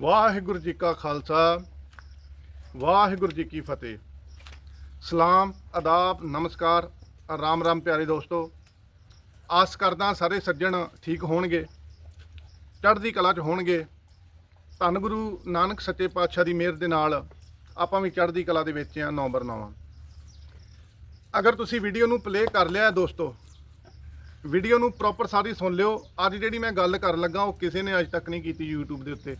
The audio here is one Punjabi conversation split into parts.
ਵਾਹਿਗੁਰੂ ਜੀ ਕਾ ਖਾਲਸਾ, ਵਾਹਿਗੁਰੂ ਜੀ ਕੀ ਫਤਿਹ। ਸਲਾਮ ਆਦਾਬ ਨਮਸਕਾਰ, ਰਾਮ ਰਾਮ ਪਿਆਰੇ ਦੋਸਤੋ। ਆਸ ਕਰਦਾ ਸਾਰੇ ਸੱਜਣ ਠੀਕ ਹੋਣਗੇ, ਚੜ੍ਹਦੀ ਕਲਾ 'ਚ ਹੋਣਗੇ। ਧੰਨ ਗੁਰੂ ਨਾਨਕ ਸੱਚੇ ਪਾਤਸ਼ਾਹ ਦੀ ਮਿਹਰ ਦੇ ਨਾਲ ਆਪਾਂ ਵੀ ਚੜ੍ਹਦੀ ਕਲਾ ਦੇ ਵਿੱਚ ਆ ਨੰਬਰ 9 ਅਗਰ ਤੁਸੀਂ ਵੀਡੀਓ ਨੂੰ ਪਲੇ ਕਰ ਲਿਆ ਦੋਸਤੋ, ਵੀਡੀਓ ਨੂੰ ਪ੍ਰੋਪਰ ਸਾਰੀ ਸੁਣ ਲਿਓ। ਅੱਜ ਜਿਹੜੀ ਮੈਂ ਗੱਲ ਕਰਨ ਲੱਗਾ ਉਹ ਕਿਸੇ ਨੇ ਅੱਜ ਤੱਕ ਨਹੀਂ ਕੀਤੀ YouTube ਦੇ ਉੱਤੇ।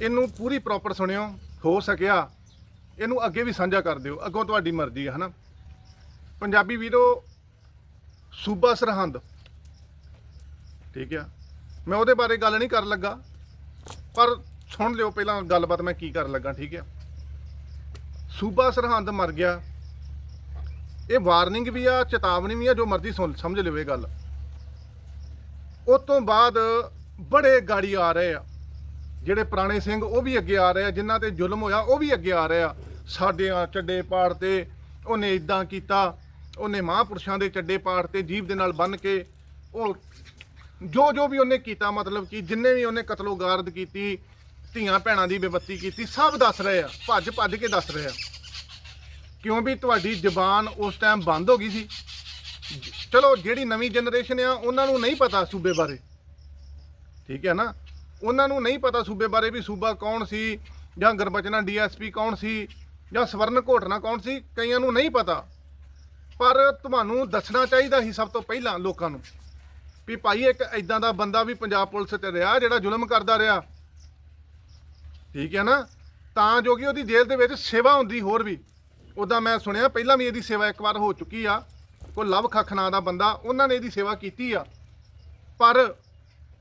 ਇਹਨੂੰ ਪੂਰੀ ਪ੍ਰੋਪਰ ਸੁਣਿਓ, ਹੋ ਸਕਿਆ, ਇਹਨੂੰ ਅੱਗੇ ਵੀ ਸਾਂਝਾ ਕਰ ਦਿਓ, ਅੱਗੋਂ ਤੁਹਾਡੀ ਮਰਜ਼ੀ ਹੈ ਹਨਾ? ਪੰਜਾਬੀ ਵੀਰੋ, ਸੂਬਾ ਸਰਹੰਦ। ਠੀਕ ਆ? ਮੈਂ ਉਹਦੇ ਬਾਰੇ ਗੱਲ ਨਹੀਂ ਕਰਨ ਲੱਗਾ, ਪਰ ਸੁਣ ਲਿਓ ਪਹਿਲਾਂ ਗੱਲਬਾਤ ਮੈਂ ਕੀ ਕਰਨ ਲੱਗਾ, ਠੀਕ ਆ? ਸੂਬਾ ਸਰਹੰਦ ਮਰ ਗਿਆ। ਇਹ ਵਾਰਨਿੰਗ ਵੀ ਆ, ਚੇਤਾਵਨੀ ਵੀ ਆ, ਜੋ ਮਰਜ਼ੀ ਸੁਣ, ਸਮਝ ਲਿਓ ਇਹ ਗੱਲ। ਉਸ ਤੋਂ ਬਾਅਦ ਬੜੇ ਗਾੜੀ ਆ ਰਹੇ ਆ। ਜਿਹੜੇ ਪੁਰਾਣੇ ਸਿੰਘ ਉਹ ਵੀ ਅੱਗੇ ਆ ਰਹੇ ਆ, ਜਿਨ੍ਹਾਂ ਤੇ ਜ਼ੁਲਮ ਹੋਇਆ, ਉਹ ਵੀ ਅੱਗੇ ਆ ਰਹੇ ਆ। ਸਾਡੇ ਚੱਡੇ ਪਾੜ ਤੇ ਉਹਨੇ ਇਦਾਂ ਕੀਤਾ, ਉਹਨੇ ਮਹਾਂਪੁਰਸ਼ਾਂ ਦੇ ਚੱਡੇ ਪਾੜ ਤੇ ਜੀਵ ਦੇ ਨਾਲ ਬੰਨ ਕੇ ਉਹ ਜੋ ਜੋ ਵੀ ਉਹਨੇ ਕੀਤਾ, ਮਤਲਬ ਕਿ ਜਿੰਨੇ ਵੀ ਉਹਨੇ ਕਤਲੋਗਾਰਦ ਕੀਤੀ, ਧੀਆਂ ਭੈਣਾਂ ਦੀ ਬੇਬੱਤੀ ਕੀਤੀ, ਸਭ ਦੱਸ ਰਹੇ ਆ, ਭੱਜ ਭੱਜ ਕੇ ਦੱਸ ਰਹੇ ਆ। ਕਿਉਂ ਵੀ ਤੁਹਾਡੀ ਜ਼ਬਾਨ ਉਸ ਟਾਈਮ ਬੰਦ ਹੋ ਗਈ ਸੀ? ਚਲੋ, ਜਿਹੜੀ ਨਵੀਂ ਜਨਰੇਸ਼ਨ ਆ, ਉਹਨਾਂ ਨੂੰ ਨਹੀਂ ਪਤਾ ਸੂਬੇ ਬਾਰੇ। ਠੀਕ ਹੈ ਨਾ? ਉਹਨਾਂ ਨੂੰ ਨਹੀਂ ਪਤਾ ਸੂਬੇ ਬਾਰੇ ਵੀ ਸੂਬਾ ਕੌਣ ਸੀ, ਜਾਂ ਗਰਬਚਨਾ ਡੀਐਸਪੀ ਕੌਣ ਸੀ, ਜਾਂ ਸਵਰਨ ਘੋਟਣਾ ਕੌਣ ਸੀ, ਕਈਆਂ ਨੂੰ ਨਹੀਂ ਪਤਾ। ਪਰ ਤੁਹਾਨੂੰ ਦੱਸਣਾ ਚਾਹੀਦਾ ਸੀ ਸਭ ਤੋਂ ਪਹਿਲਾਂ ਲੋਕਾਂ ਨੂੰ ਵੀ ਭਾਈ ਇੱਕ ਐਦਾਂ ਦਾ ਬੰਦਾ ਵੀ ਪੰਜਾਬ ਪੁਲਿਸ ਤੇ ਰਿਹਾ, ਜਿਹੜਾ ਜ਼ੁਲਮ ਕਰਦਾ ਰਿਹਾ। ਠੀਕ ਹੈ ਨਾ? ਤਾਂ ਜੋ ਕਿ ਉਹਦੀ ਜੇਲ੍ਹ ਦੇ ਵਿੱਚ ਸੇਵਾ ਹੁੰਦੀ ਹੋਰ ਵੀ। ਉਦਾਂ ਮੈਂ ਸੁਣਿਆ, ਪਹਿਲਾਂ ਵੀ ਇਹਦੀ ਸੇਵਾ ਇੱਕ ਵਾਰ ਹੋ ਚੁੱਕੀ ਆ। ਕੋਈ ਲਵ ਖੱਖ ਨਾਂ ਦਾ ਬੰਦਾ, ਉਹਨਾਂ ਨੇ ਇਹਦੀ ਸੇਵਾ ਕੀਤੀ ਆ। ਪਰ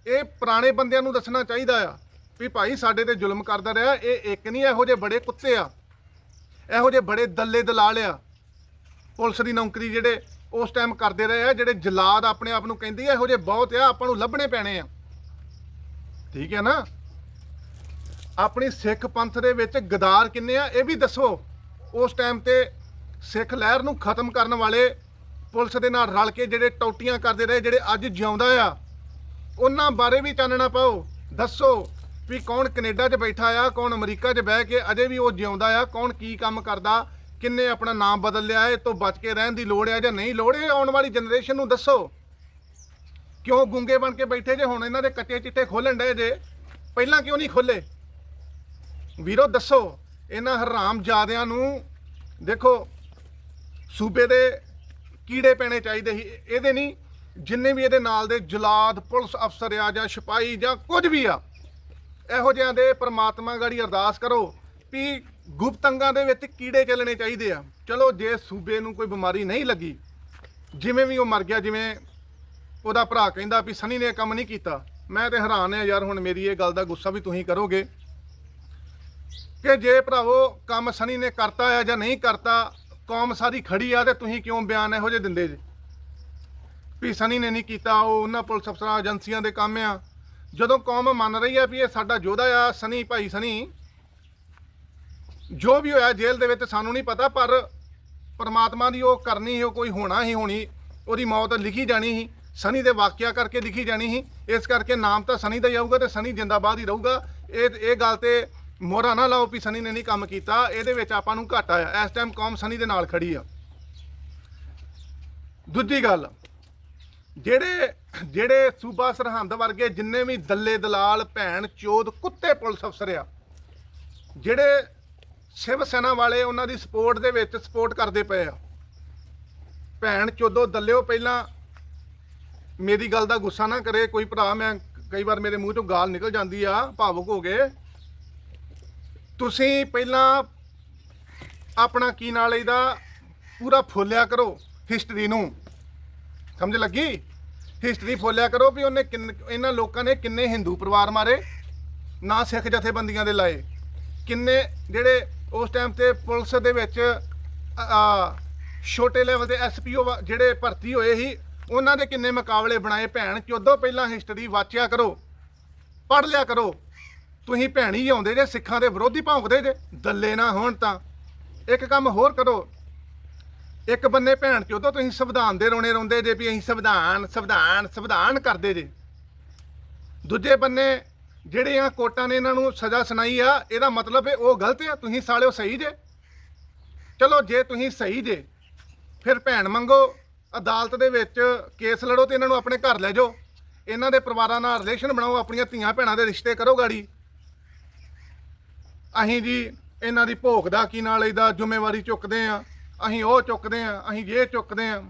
ਇਹ ਪੁਰਾਣੇ ਬੰਦਿਆਂ ਨੂੰ ਦੱਸਣਾ ਚਾਹੀਦਾ ਆ ਵੀ ਭਾਈ ਸਾਡੇ ਤੇ ਜ਼ੁਲਮ ਕਰਦਾ ਰਿਹਾ, ਇਹ ਇੱਕ ਨਹੀਂ, ਇਹੋ ਜਿਹੇ ਬੜੇ ਕੁੱਤੇ ਆ। ਇਹੋ ਜਿਹੇ ਬੜੇ ਦੱਲੇ ਦਲਾਲ ਆ। ਪੁਲਿਸ ਦੀ ਨੌਕਰੀ ਜਿਹੜੇ ਉਸ ਟਾਈਮ ਕਰਦੇ ਰਹੇ ਆ, ਜਿਹੜੇ ਜਲਾਦ ਆਪਣੇ ਆਪ ਨੂੰ ਕਹਿੰਦੀ ਆ, ਇਹੋ ਜਿਹੇ ਬਹੁਤ ਆ, ਆਪਾਂ ਨੂੰ ਲੱਭਣੇ ਪੈਣੇ ਆ। ਠੀਕ ਹੈ ਨਾ? ਆਪਣੀ ਸਿੱਖ ਪੰਥ ਦੇ ਵਿੱਚ ਗਦਾਰ ਕਿੰਨੇ ਆ, ਇਹ ਵੀ ਦੱਸੋ। ਉਸ ਟਾਈਮ ਤੇ ਸਿੱਖ ਲਹਿਰ ਨੂੰ ਖਤਮ ਕਰਨ ਵਾਲੇ ਪੁਲਿਸ ਦੇ ਨਾਲ ਰਲ ਕੇ ਜਿਹੜੇ ਟੌਟੀਆਂ ਕਰਦੇ ਰਹੇ, ਜਿਹੜੇ ਅੱਜ ਜਿਉਂਦਾ ਆ ਉਹਨਾਂ ਬਾਰੇ ਵੀ ਚਾਨਣਾ ਪਾਓ। ਦੱਸੋ ਵੀ ਕੌਣ ਕੈਨੇਡਾ 'ਚ ਬੈਠਾ ਆ, ਕੌਣ ਅਮਰੀਕਾ 'ਚ ਬਹਿ ਕੇ ਅਜੇ ਵੀ ਉਹ ਜਿਉਂਦਾ ਆ, ਕੌਣ ਕੀ ਕੰਮ ਕਰਦਾ, ਕਿੰਨੇ ਆਪਣਾ ਨਾਮ ਬਦਲ ਲਿਆ, ਇਹ ਤੋਂ ਬਚ ਕੇ ਰਹਿਣ ਦੀ ਲੋੜ ਆ ਜਾਂ ਨਹੀਂ ਲੋੜ, ਇਹ ਆਉਣ ਵਾਲੀ ਜਨਰੇਸ਼ਨ ਨੂੰ ਦੱਸੋ। ਕਿਉਂ ਗੁੰਗੇ ਬਣ ਕੇ ਬੈਠੇ ਜੇ, ਹੁਣ ਇਹਨਾਂ ਦੇ ਕੱਚੇ ਚਿੱਟੇ ਖੋਲਣ ਡਏ ਜੇ? ਪਹਿਲਾਂ ਕਿਉਂ ਨਹੀਂ ਖੋਲੇ ਵੀਰੋ, ਦੱਸੋ, ਇਹਨਾਂ ਹਰਾਮ ਜਾਦਿਆਂ ਨੂੰ, ਦੇਖੋ, ਸੂਬੇ ਦੇ ਕੀੜੇ ਪੈਣੇ ਚਾਹੀਦੇ ਸੀ, ਇਹਦੇ ਨਹੀਂ ਜਿੰਨੇ ਵੀ ਇਹਦੇ ਨਾਲ ਦੇ ਜਲਾਦ, ਪੁਲਿਸ ਅਫਸਰ ਆ ਜਾਂ ਸਿਪਾਹੀ ਜਾਂ ਕੁਝ ਵੀ ਆ, ਇਹੋ ਜਿਹਿਆਂ ਦੇ ਪ੍ਰਮਾਤਮਾ ਗਾੜੀ ਅਰਦਾਸ ਕਰੋ ਵੀ ਗੁਪਤੰਗਾਂ ਦੇ ਵਿੱਚ ਕੀੜੇ ਚੱਲਣੇ ਚਾਹੀਦੇ ਆ। ਚਲੋ, ਜੇ ਸੂਬੇ ਨੂੰ ਕੋਈ ਬਿਮਾਰੀ ਨਹੀਂ ਲੱਗੀ, ਜਿਵੇਂ ਵੀ ਉਹ ਮਰ ਗਿਆ, ਜਿਵੇਂ ਉਹਦਾ ਭਰਾ ਕਹਿੰਦਾ ਵੀ ਸਨੀ ਨੇ ਇਹ ਕੰਮ ਨਹੀਂ ਕੀਤਾ, ਮੈਂ ਤੇ ਹੈਰਾਨ ਆ ਯਾਰ, ਹੁਣ ਮੇਰੀ ਇਹ ਗੱਲ ਦਾ ਗੁੱਸਾ ਵੀ ਤੁਸੀਂ ਕਰੋਗੇ ਕਿ ਜੇ ਭਰਾਵੋ ਕੰਮ ਸਨੀ ਨੇ ਕਰਤਾ ਆ ਜਾਂ ਨਹੀਂ ਕਰਤਾ, ਕੌਮ ਸਾਰੀ ਖੜੀ ਆ ਤੇ ਤੁਸੀਂ ਕਿਉਂ ਬਿਆਨ ਇਹੋ ਜਿਹੇ ਦਿੰਦੇ ਜੇ? ਵੀ ਸਨੀ ਨੇ ਨਹੀਂ ਕੀਤਾ, ਉਹ ਉਹਨਾਂ ਪੁਲਿਸ ਅਫਸਰਾਂ, ਏਜੰਸੀਆਂ ਦੇ ਕੰਮ ਆ। ਜਦੋਂ ਕੌਮ ਮੰਨ ਰਹੀ ਆ ਵੀ ਇਹ ਸਾਡਾ ਯੋਧਾ ਆ, ਸਨੀ, ਭਾਈ ਸਨੀ, ਜੋ ਵੀ ਹੋਇਆ ਜੇਲ੍ਹ ਦੇ ਵਿੱਚ ਸਾਨੂੰ ਨਹੀਂ ਪਤਾ, ਪਰ ਪਰਮਾਤਮਾ ਦੀ ਉਹ ਕਰਨੀ ਸੀ, ਉਹ ਕੋਈ ਹੋਣਾ ਹੀ ਹੋਣੀ, ਉਹਦੀ ਮੌਤ ਲਿਖੀ ਜਾਣੀ ਸੀ, ਸਨੀ ਦੇ ਵਾਕਿਆ ਕਰਕੇ ਲਿਖੀ ਜਾਣੀ ਸੀ। ਇਸ ਕਰਕੇ ਨਾਮ ਤਾਂ ਸਨੀ ਦਾ ਹੀ ਆਊਗਾ ਤੇ ਸਨੀ ਜਿੰਦਾਬਾਦ ਹੀ ਰਹੂਗਾ। ਇਹ ਇਹ ਗੱਲ ਤੇ ਮੋਹਰਾ ਨਾ ਲਾਓ ਵੀ ਸਨੀ ਨੇ ਨਹੀਂ ਕੰਮ ਕੀਤਾ, ਇਹਦੇ ਵਿੱਚ ਆਪਾਂ ਨੂੰ ਘਾਟਾ ਆ। ਇਸ ਟਾਈਮ ਕੌਮ ਸਨੀ ਦੇ ਨਾਲ ਖੜੀ ਆ। ਦੂਜੀ ਗੱਲ ਜਿਹੜੇ ਜਿਹੜੇ ਸੂਬਾ ਸਰਹੰਦ ਵਰਗੇ ਜਿੰਨੇ ਵੀ ਦੱਲੇ ਦਲਾਲ, ਭੈਣ, ਚੋਦ, ਕੁੱਤੇ ਪੁਲਿਸ ਅਫਸਰ ਆ, ਜਿਹੜੇ ਸ਼ਿਵ ਸੈਨਾ ਵਾਲੇ ਉਹਨਾਂ ਦੀ ਸਪੋਰਟ ਦੇ ਵਿੱਚ ਸਪੋਰਟ ਕਰਦੇ ਪਏ ਆ। ਭੈਣ, ਚੋਦੋ, ਦੱਲਿਓ, ਪਹਿਲਾਂ ਮੇਰੀ ਗੱਲ ਦਾ ਗੁੱਸਾ ਨਾ ਕਰੇ, ਕੋਈ ਭਰਾ ਮੈਂ ਕਈ ਵਾਰ ਮੇਰੇ ਮੂੰਹ ਚੋਂ ਗਾਲ ਨਿਕਲ ਜਾਂਦੀ ਆ, ਭਾਵੁਕ ਹੋ ਗਏ। ਤੁਸੀਂ ਪਹਿਲਾਂ ਆਪਣਾ ਕੀ ਨਾਲ ਇਹਦਾ ਪੂਰਾ ਫੋਲਿਆ ਕਰੋ ਹਿਸਟਰੀ ਨੂੰ। ਸਮਝ ਲੱਗੀ? ਹਿਸਟਰੀ ਫੋਲਿਆ ਕਰੋ ਵੀ ਉਹਨੇ ਕਿੰਨ- ਇਹਨਾਂ ਲੋਕਾਂ ਨੇ ਕਿੰਨੇ ਹਿੰਦੂ ਪਰਿਵਾਰ ਮਾਰੇ ਨਾ ਸਿੱਖ ਜਥੇਬੰਦੀਆਂ ਦੇ ਲਾਏ ਕਿੰਨੇ ਜਿਹੜੇ ਉਸ ਟਾਈਮ ਤੇ ਪੁਲਿਸ ਦੇ ਵਿੱਚ ਅ- ਆ, ਛੋਟੇ ਲੈਵਲ ਦੇ ਐਸਪੀਓ ਜਿਹੜੇ ਭਰਤੀ ਹੋਏ ਸੀ ਉਹਨਾਂ ਦੇ ਕਿੰਨੇ ਮੁਕਾਬਲੇ ਬਣਾਏ ਭੈਣ ਚੋਦੋ ਪਹਿਲਾਂ ਹਿਸਟਰੀ ਵਾਚਿਆ ਕਰੋ ਪੜ੍ਹ ਲਿਆ ਕਰੋ ਤੁਸੀਂ ਭੈਣੀ ਆਉਂਦੇ ਜੇ ਸਿੱਖਾਂ ਦੇ ਵਿਰੋਧੀ ਭੌਂਕਦੇ ਜੇ ਦੱਲੇ ਨਾ ਹੋਣ ਤਾਂ। ਇੱਕ ਕੰਮ ਹੋਰ ਕਰੋ ਇੱਕ ਬੰਨੇ ਭੈਣ ਚੋਦੋ ਤੁਸੀਂ ਸੰਵਿਧਾਨ ਦੇ ਰੋਣੇ ਰੋਂਦੇ ਜੇ ਵੀ ਅਸੀਂ ਸੰਵਿਧਾਨ ਸੰਵਿਧਾਨ ਸੰਵਿਧਾਨ ਕਰਦੇ ਜੇ। ਦੂਜੇ ਬੰਨੇ ਜਿਹੜੇ ਆ ਕੋਰਟਾਂ ਨੇ ਇਹਨਾਂ ਨੂੰ ਸਜ਼ਾ ਸੁਣਾਈ ਆ, ਇਹਦਾ ਮਤਲਬ ਹੈ ਉਹ ਗਲਤ ਆ, ਤੁਸੀਂ ਸਾਲਿਓ ਸਹੀ ਜੇ। ਚਲੋ ਜੇ ਤੁਸੀਂ ਸਹੀ ਜੇ, ਫਿਰ ਭੈਣ ਮੰਗੋ, ਅਦਾਲਤ ਦੇ ਵਿੱਚ ਕੇਸ ਲੜੋ ਤੇ ਇਹਨਾਂ ਨੂੰ ਆਪਣੇ ਘਰ ਲੈ ਜਾਓ। ਇਹਨਾਂ ਦੇ ਪਰਿਵਾਰਾਂ ਨਾਲ ਰਿਲੇਸ਼ਨ ਬਣਾਓ, ਆਪਣੀਆਂ ਧੀਆਂ ਭੈਣਾਂ ਦੇ ਰਿਸ਼ਤੇ ਕਰੋ ਗਾੜੀ। ਅਸੀਂ ਜੀ, ਇਹਨਾਂ ਦੀ ਭੋਗ ਦਾ ਕੀ ਨਾਲ ਇਹਦਾ ਜ਼ਿੰਮੇਵਾਰੀ ਚੁੱਕਦੇ ਆ। ਅਸੀਂ ਉਹ ਚੁੱਕਦੇ ਆ ਅਸੀਂ ਇਹ ਚੁੱਕਦੇ ਆ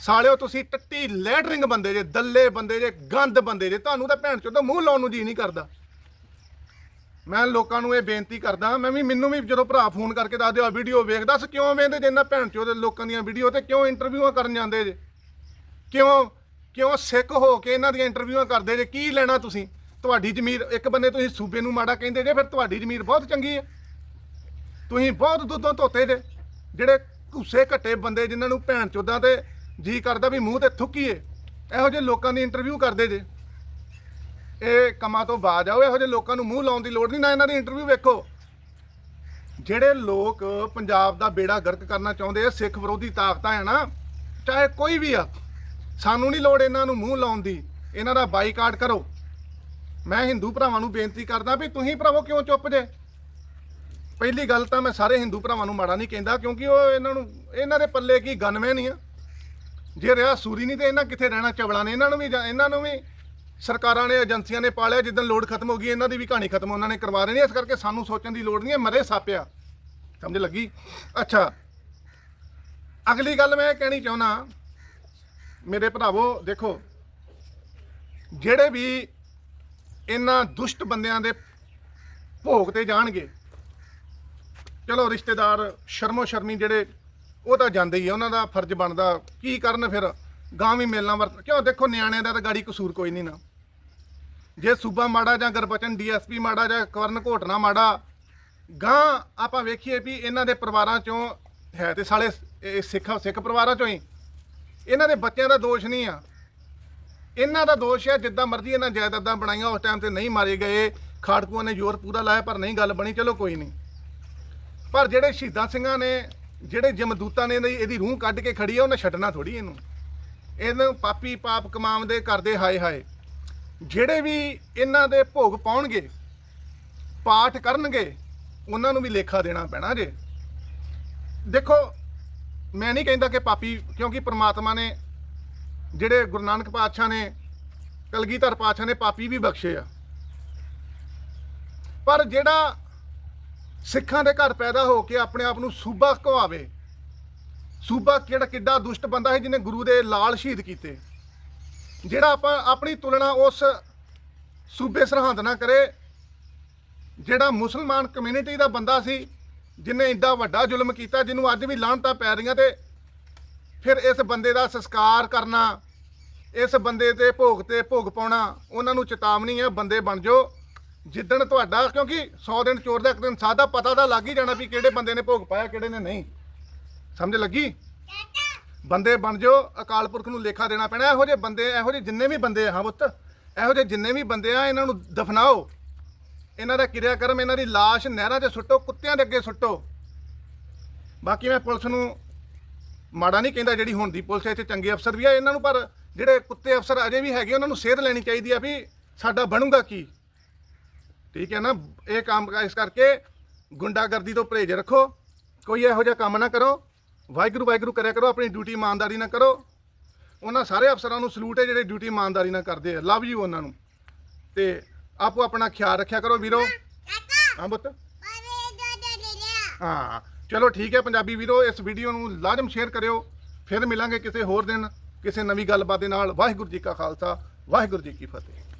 ਸਾਲਿਓ, ਤੁਸੀਂ ਟੱਟੀ ਲੈਟਰਿੰਗ ਬੰਦੇ ਜੇ, ਦੱਲੇ ਬੰਦੇ ਜੇ, ਗੰਦ ਬੰਦੇ ਜੇ, ਤੁਹਾਨੂੰ ਤਾਂ ਭੈਣ ਚੋਂ ਮੂੰਹ ਲਾਉਣ ਨੂੰ ਜੀ ਨਹੀਂ ਕਰਦਾ। ਮੈਂ ਲੋਕਾਂ ਨੂੰ ਇਹ ਬੇਨਤੀ ਕਰਦਾ, ਮੈਂ ਵੀ, ਮੈਨੂੰ ਵੀ ਜਦੋਂ ਭਰਾ ਫੋਨ ਕਰਕੇ ਦੱਸਦੇ ਆ ਵੀਡੀਓ ਵੇਖ, ਦੱਸ ਕਿਉਂ ਵੇਂਦੇ ਜੇ ਇਹਨਾਂ ਭੈਣ ਚੋਂ ਲੋਕਾਂ ਦੀਆਂ ਵੀਡੀਓ ਤੇ ਕਿਉਂ ਇੰਟਰਵਿਊਆਂ ਕਰਨ ਜਾਂਦੇ ਜੇ? ਕਿਉਂ ਕਿਉਂ ਸਿੱਖ ਹੋ ਕੇ ਇਹਨਾਂ ਦੀਆਂ ਇੰਟਰਵਿਊਆਂ ਕਰਦੇ ਜੇ? ਕੀ ਲੈਣਾ ਤੁਸੀਂ? ਤੁਹਾਡੀ ਜ਼ਮੀਰ, ਇੱਕ ਬੰਦੇ ਤੁਸੀਂ ਸੂਬੇ ਨੂੰ ਮਾੜਾ ਕਹਿੰਦੇ ਜੇ, ਫਿਰ ਤੁਹਾਡੀ ਜ਼ਮੀਰ ਬਹੁਤ ਚੰਗੀ ਹੈ। ਤੁਸੀਂ ਬਹੁਤ ਦੁੱਧੋਂ ਧੋਤੇ ਜੇ। ਜਿਹੜੇ ਘੁੱਸੇ ਘੱਟੇ ਬੰਦੇ ਜਿਨ੍ਹਾਂ ਨੂੰ ਭੈਣ ਚੋਦਾਂ ਤੇ ਜੀ ਕਰਦਾ ਵੀ ਮੂੰਹ ਤੇ ਥੁੱਕੀਏ, ਇਹੋ ਜਿਹੇ ਲੋਕਾਂ ਦੀ ਇੰਟਰਵਿਊ ਕਰਦੇ ਜੇ। ਇਹ ਕੰਮਾਂ ਤੋਂ ਬਾਜ ਆਓ ਇਹੋ ਜਿਹੇ ਲੋਕਾਂ ਨੂੰ ਮੂੰਹ ਲਾਉਣ ਦੀ ਲੋੜ ਨਹੀਂ, ਨਾ ਇਹਨਾਂ ਦੀ ਇੰਟਰਵਿਊ ਵੇਖੋ। ਜਿਹੜੇ ਲੋਕ ਪੰਜਾਬ ਦਾ ਬੇੜਾ ਗਰਕ ਕਰਨਾ ਚਾਹੁੰਦੇ ਆ, ਸਿੱਖ ਵਿਰੋਧੀ ਤਾਕਤਾਂ ਹੈ ਨਾ, ਚਾਹੇ ਕੋਈ ਵੀ ਆ, ਸਾਨੂੰ ਨਹੀਂ ਲੋੜ ਇਹਨਾਂ ਨੂੰ ਮੂੰਹ ਲਾਉਣ ਦੀ, ਇਹਨਾਂ ਦਾ ਬਾਈਕਾਟ ਕਰੋ। ਮੈਂ ਹਿੰਦੂ ਭਰਾਵਾਂ ਨੂੰ ਬੇਨਤੀ ਕਰਦਾ ਵੀ ਤੁਸੀਂ ਭਰਾਵੋ ਕਿਉਂ ਚੁੱਪ ਜੇ? ਪਹਿਲੀ ਗੱਲ ਤਾਂ ਮੈਂ ਸਾਰੇ ਹਿੰਦੂ ਭਰਾਵਾਂ ਨੂੰ ਮਾੜਾ ਨਹੀਂ ਕਹਿੰਦਾ, ਕਿਉਂਕਿ ਉਹ ਇਹਨਾਂ ਨੂੰ ਇਹਨਾਂ ਦੇ ਪੱਲੇ ਕੀ ਗਨਮੈਨ ਹੀ ਆ। ਜੇ ਰਿਹਾ ਸੂਰੀ ਨਹੀਂ ਤੇ ਇਹਨਾਂ ਕਿੱਥੇ ਰਹਿਣਾ, ਚਵਲਾਂ ਨੇ ਇਹਨਾਂ ਨੂੰ ਵੀ ਜਾਂ- ਇਹਨਾਂ ਨੂੰ ਵੀ ਸਰਕਾਰਾਂ ਨੇ, ਏਜੰਸੀਆਂ ਨੇ ਪਾਲਿਆ, ਜਿੱਦਣ ਲੋਡ ਖਤਮ ਹੋ ਗਈ, ਇਹਨਾਂ ਦੀ ਵੀ ਕਹਾਣੀ ਖਤਮ ਉਹਨਾਂ ਨੇ ਕਰਵਾ ਦੇਣੀ ਇਸ ਕਰਕੇ ਸਾਨੂੰ ਸੋਚਣ ਦੀ ਲੋੜ ਨਹੀਂ ਹੈ, ਮਰੇ ਸਾਪਿਆ। ਸਮਝ ਲੱਗੀ? ਅੱਛਾ। ਅਗਲੀ ਗੱਲ ਮੈਂ ਇਹ ਕਹਿਣੀ ਚਾਹੁੰਦਾ ਮੇਰੇ ਭਰਾਵੋ, ਦੇਖੋ, ਜਿਹੜੇ ਵੀ ਇਹਨਾਂ ਦੁਸ਼ਟ ਬੰਦਿਆਂ ਦੇ ਭੋਗ ਤੇ ਜਾਣਗੇ ਚਲੋ ਰਿਸ਼ਤੇਦਾਰ ਸ਼ਰਮੋ ਸ਼ਰਮੀ ਜਿਹੜੇ, ਉਹ ਤਾਂ ਜਾਂਦੇ ਹੀ ਆ, ਉਹਨਾਂ ਦਾ ਫਰਜ਼ ਬਣਦਾ, ਕੀ ਕਰਨ ਫਿਰ? ਗਾਂ ਵੀ ਮੇਲਾਂ ਵਰਤ, ਕਿਉਂ ਦੇਖੋ ਨਿਆਣਿਆਂ ਦਾ ਤਾਂ ਗਾੜੀ ਕਸੂਰ ਕੋਈ ਨਹੀਂ ਨਾ। ਜੇ ਸੂਬਾ ਮਾੜਾ ਜਾਂ ਗੁਰਬਚਨ, ਡੀਐਸਪੀ ਮਾੜਾ ਜਾਂ ਕਵਰਨ ਘੋਟਣਾ ਮਾੜਾ ਗਾਂ ਆਪਾਂ ਵੇਖੀਏ ਵੀ ਇਹਨਾਂ ਦੇ ਪਰਿਵਾਰਾਂ ਚੋਂ ਹੈ ਤੇ ਸਾਲੇ, ਇਹ ਸਿੱਖ ਸਿੱਖ ਪਰਿਵਾਰਾਂ ਚੋਂ ਹੀ। ਇਹਨਾਂ ਦੇ ਬੱਚਿਆਂ ਦਾ ਦੋਸ਼ ਨਹੀਂ ਆ। ਇਹਨਾਂ ਦਾ ਦੋਸ਼ ਹੈ ਜਿੱਦਾਂ ਮਰਜ਼ੀ ਇਹਨਾਂ ਜਾਇਦਾਦਾਂ ਬਣਾਈਆਂ, ਉਸ ਟਾਈਮ ਤੇ ਨਹੀਂ ਮਾਰੇ ਗਏ। ਖਾੜਕੂਆਂ ਨੇ ਜ਼ੋਰ ਪੂਰਾ ਲਾਇਆ, ਪਰ ਨਹੀਂ ਗੱਲ ਬਣੀ, ਚਲੋ ਕੋਈ ਨਹੀਂ। ਪਰ ਜਿਹੜੇ ਸ਼ਹੀਦਾਂ ਸਿੰਘਾਂ ਨੇ, ਜਿਹੜੇ ਜਮਦੂਤਾਂ ਨੇ ਇਹਦੀ ਇਹਦੀ ਰੂਹ ਕੱਢ ਕੇ ਖੜੀ ਆ, ਉਹਨੇ ਛੱਡਣਾ ਥੋੜੀ ਇਹਨੂੰ। ਇਹਨੂੰ ਪਾਪੀ ਪਾਪ ਕਮਾਉਂਦੇ ਕਰਦੇ ਹਾਏ ਹਾਏ। ਜਿਹੜੇ ਵੀ ਇਹਨਾਂ ਦੇ ਭੋਗ ਪਾਉਣਗੇ, ਪਾਠ ਕਰਨਗੇ, ਉਹਨਾਂ ਨੂੰ ਵੀ ਲੇਖਾ ਦੇਣਾ ਪੈਣਾ ਜੇ। ਦੇਖੋ, ਮੈਂ ਨਹੀਂ ਕਹਿੰਦਾ ਕਿ ਪਾਪੀ, ਕਿਉਂਕਿ ਪ੍ਰਮਾਤਮਾ ਨੇ ਜਿਹੜੇ ਗੁਰੂ ਨਾਨਕ ਪਾਤਸ਼ਾਹ ਨੇ, ਕਲਗੀਧਰ ਪਾਤਸ਼ਾਹ ਨੇ ਪਾਪੀ ਵੀ ਬਖਸ਼ੇ ਆ। ਪਰ ਜਿਹੜਾ ਸਿੱਖਾਂ ਦੇ ਘਰ ਪੈਦਾ ਹੋ ਕੇ ਆਪਣੇ ਆਪ ਨੂੰ ਸੂਬਾ ਕਹਾਵੇ ਸੂਬਾ ਕਿਹੜਾ ਕਿੱਡਾ ਦੁਸ਼ਟ ਬੰਦਾ ਹੈ ਜਿਹਨੇ ਗੁਰੂ ਦੇ ਲਾਲ ਸ਼ਹੀਦ ਕੀਤੇ। ਜਿਹੜਾ ਆਪਾਂ ਆਪਣੀ ਤੁਲਨਾ ਉਸ ਸੂਬੇ ਸਰਹੰਦ ਨਾਲ ਕਰੇ, ਜਿਹੜਾ ਮੁਸਲਮਾਨ ਕਮਿਊਨਿਟੀ ਦਾ ਬੰਦਾ ਸੀ, ਜਿਹਨੇ ਇੰਦਾ ਵੱਡਾ ਜ਼ੁਲਮ ਕੀਤਾ, ਜਿਹਨੂੰ ਅੱਜ ਵੀ ਲਾਹਣਤਾਂ ਪੈ ਰਹੀਆਂ ਤੇ ਫਿਰ ਇਸ ਬੰਦੇ ਦਾ ਸੰਸਕਾਰ ਕਰਨਾ, ਇਸ ਬੰਦੇ ਤੇ ਭੋਗ ਤੇ ਭੋਗ ਪਾਉਣਾ, ਉਹਨਾਂ ਨੂੰ ਚੇਤਾਵਨੀ ਹੈ ਬੰਦੇ ਬਣ ਜਾਓ। ਜਿੱਦਣ ਤੁਹਾਡਾ, ਕਿਉਂਕਿ 100 ਦਿਨ ਚੋਰ ਦਾ, ਇੱਕ ਦਿਨ ਸਾਦਾ ਪਤਾ ਤਾਂ ਲੱਗ ਹੀ ਜਾਣਾ ਵੀ ਕਿਹੜੇ ਬੰਦੇ ਨੇ ਭੋਗ ਪਾਇਆ, ਕਿਹੜੇ ਨੇ ਨਹੀਂ। ਸਮਝ ਲੱਗੀ? ਬੰਦੇ ਬਣ ਜਾਓ, ਅਕਾਲ ਪੁਰਖ ਨੂੰ ਲੇਖਾ ਦੇਣਾ ਪੈਣਾ, ਇਹੋ ਜਿਹੇ ਬੰਦੇ, ਇਹੋ ਜਿਹੇ ਜਿੰਨੇ ਵੀ ਬੰਦੇ ਆ, ਹਾਂ ਪੁੱਤ, ਇਹੋ ਜਿਹੇ ਜਿੰਨੇ ਵੀ ਬੰਦੇ ਆ, ਇਹਨਾਂ ਨੂੰ ਦਫਨਾਓ। ਇਹਨਾਂ ਦਾ ਕਿਰਿਆ ਕਰਮ ਇਹਨਾਂ ਦੀ ਲਾਸ਼ ਨਹਿਰਾਂ 'ਚ ਸੁੱਟੋ, ਕੁੱਤਿਆਂ ਦੇ ਅੱਗੇ ਸੁੱਟੋ। ਬਾਕੀ ਮੈਂ ਪੁਲਿਸ ਨੂੰ ਮਾੜਾ ਨਹੀਂ ਕਹਿੰਦਾ ਜਿਹੜੀ ਹੁਣ ਦੀ ਪੁਲਿਸ ਇੱਥੇ ਚੰਗੇ ਅਫਸਰ ਵੀ ਆ ਇਹਨਾਂ ਨੂੰ, ਪਰ ਜਿਹੜੇ ਕੁੱਤੇ ਅਫਸਰ ਅਜੇ ਵੀ ਹੈਗੇ, ਉਹਨਾਂ ਨੂੰ ਸੇਧ ਲੈਣੀ ਚਾਹੀਦੀ ਆ ਵੀ ਸਾਡਾ ਬਣੂਗਾ ਕੀ? ਠੀਕ ਹੈ ਨਾ? ਇਹ ਕੰਮ ਇਸ ਕਰਕੇ ਗੁੰਡਾਗਰਦੀ ਤੋਂ ਪਰਹੇਜ਼ ਰੱਖੋ। ਕੋਈ ਇਹੋ ਜਿਹਾ ਕੰਮ ਨਾ ਕਰੋ। ਵਾਹਿਗੁਰੂ ਵਾਹਿਗੁਰੂ ਕਰਿਆ ਕਰੋ, ਆਪਣੀ ਡਿਊਟੀ ਇਮਾਨਦਾਰੀ ਨਾਲ ਕਰੋ। ਉਹਨਾਂ ਸਾਰੇ ਅਫਸਰਾਂ ਨੂੰ ਸਲੂਟ ਹੈ ਜਿਹੜੇ ਡਿਊਟੀ ਇਮਾਨਦਾਰੀ ਨਾਲ ਕਰਦੇ ਆ। ਲਵ ਯੂ ਉਹਨਾਂ ਨੂੰ। ਤੇ ਆਪੋ ਆਪਣਾ ਖਿਆਲ ਰੱਖਿਆ ਕਰੋ ਵੀਰੋ। ਹਾਂ ਬੁੱਤ ਹਾਂ। ਚਲੋ ਠੀਕ ਹੈ ਪੰਜਾਬੀ ਵੀਰੋ, ਇਸ ਵੀਡੀਓ ਨੂੰ ਲਾਜ਼ਮ ਸ਼ੇਅਰ ਕਰਿਓ। ਫਿਰ ਮਿਲਾਂਗੇ ਕਿਸੇ ਹੋਰ ਦਿਨ, ਕਿਸੇ ਨਵੀਂ ਗੱਲਬਾਤ ਦੇ ਨਾਲ। ਵਾਹਿਗੁਰੂ ਜੀ ਕਾ ਖਾਲਸਾ, ਵਾਹਿਗੁਰੂ ਜੀ ਕੀ ਫਤਿਹ।